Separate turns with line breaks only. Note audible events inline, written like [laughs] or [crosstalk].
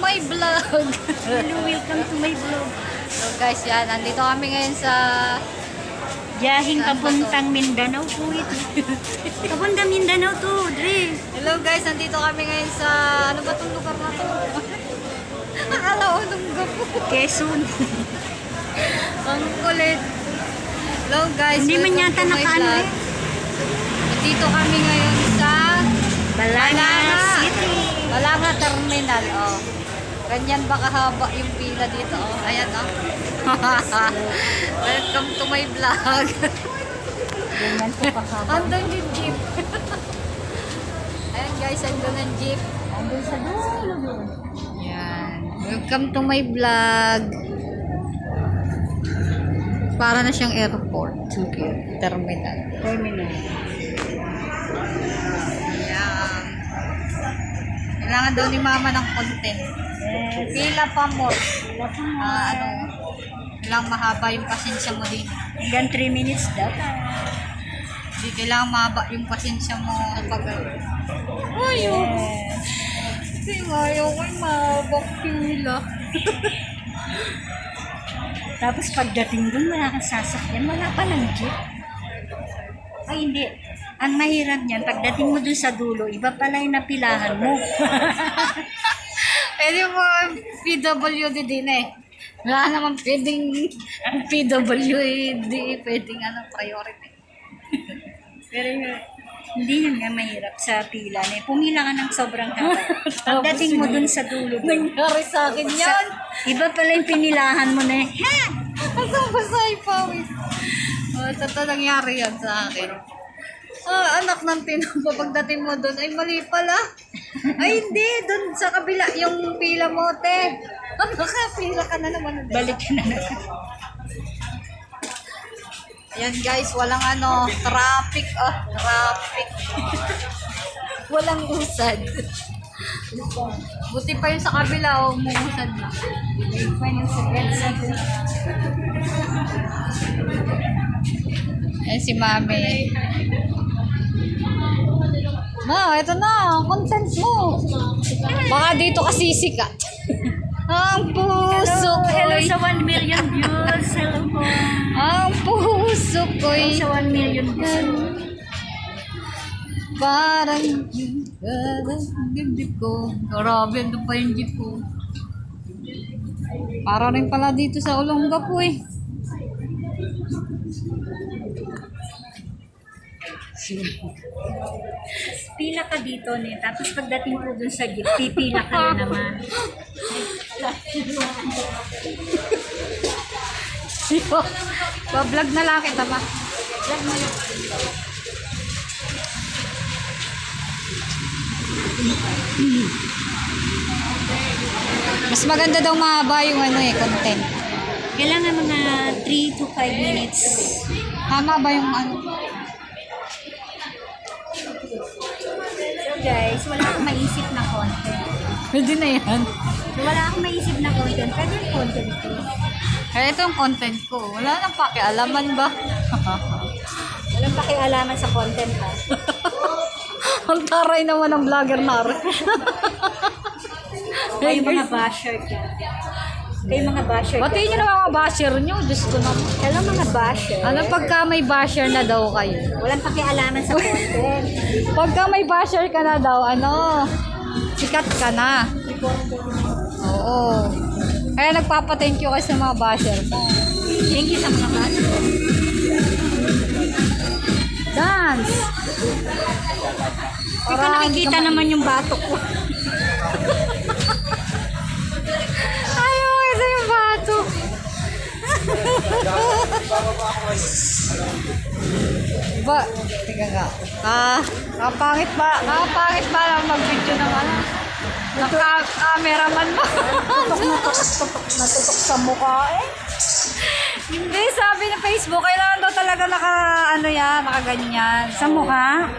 my vlog.
Hello, welcome to my vlog.
so guys, yan. Nandito kami ngayon sa...
Yahing
Saan ba to?
papuntang Mindanao po ito. Papunta Mindanao to, Dre.
Hello guys, nandito kami ngayon sa... Ano ba itong lugar na to? [laughs] Akala ko nung gapo.
Quezon.
Ang kulit. Hello guys,
Hindi man
welcome
yata
to my
nakaano
vlog.
eh.
Nandito kami ngayon sa...
Balanga
Balanga.
City.
Balanga Terminal, oh. Ganyan ba kahaba yung pila dito, oh. Ayan, oh. [laughs] Welcome to my vlog.
Ganyan po kahaba.
Andun yung jeep. [laughs] Ayan guys, andun ang jeep.
Andun sa dulo.
Yan. Welcome to my vlog. Para na siyang airport. Okay. Terminal.
Terminal.
Yan. Kailangan daw ni mama ng content. Pila pa mo. Ah, ano, kailangan mahaba yung pasensya mo din.
Hanggang 3 minutes daw.
Hindi kailangan mahaba yung pasensya mo kapag ayaw. Kasi ayaw ko yung mahabang pila. [laughs]
Tapos pagdating doon, wala kang sasakyan. Wala pa ng jeep. Ay, hindi. Ang mahirap niyan, pagdating mo dun sa dulo, iba pala yung napilahan mo. [laughs]
Pwede mo PWD din eh. Wala naman pwedeng PWD, pwedeng ano, priority.
Pero yun, hindi yun nga mahirap sa pila. Eh. Pumila ka ng sobrang [laughs] haba. Pagdating mo dun sa dulo,
Nangyari sa akin yan.
iba pala yung pinilahan mo na eh. Ha! [laughs]
Ang basa yung pawis. Oh, totoo nangyari yan sa akin. Ah, anak ng tinapa, pagdating mo doon, ay mali pala. Ay hindi, doon sa kabila, yung pila mo, te. Ano ka, pila ka na naman.
Balik ka na naman.
Ayan guys, walang ano, traffic, oh, traffic. walang usad. Buti pa yung sa kabila, oh, umuusad na. Ayan si mami. Ma, ito na, content mo. Baka dito ka sisikat. [laughs] Ang puso
Hello, hello sa 1 million views. Hello po.
ang puso
Hello
ko'y,
sa 1 million views.
Parang dibdib ko. Grabe, ando pa yung jeep ko. Para rin pala dito sa Olongga po eh.
Pila ka dito ne. Tapos pagdating mo dun sa jeep, pipila ka na naman. [laughs]
Pa-vlog na lang kita ma. Vlog mo yun. Mas maganda daw mahaba yung ano eh, content.
Kailangan mga 3 to 5 minutes.
Tama ba yung ano?
Guys, wala akong maisip na content.
Pwede na yan.
Wala akong maisip na content. Pwede yung content ko.
Kaya ito yung content ko. Wala nang pakialaman ba? [laughs]
Walang pakialaman sa content ha.
Ang taray naman ng vlogger na rin.
Kayo mga basher dyan. Kayo mga basher
Batiin nyo naman mga basher nyo. Diyos ko naman.
Hello mga basher.
Ano pagka may basher na daw kayo?
Walang pakialaman sa content. [laughs]
Pagka may basher ka na daw, ano, sikat ka na. Oo. Kaya nagpapa-thank you kasi sa mga basher mo.
Thank you sa mga basher.
Dance!
Hindi ko nakikita naman yung batok ko. [laughs]
ba, teka nga. Ah, kapangit ba? Kapangit ba lang mag-video ng ano? Naka-cameraman mo.
Natutok sa mukha eh.
Hindi, sabi ng Facebook, kailangan daw talaga naka, ano yan, nakaganyan.
Sa mukha?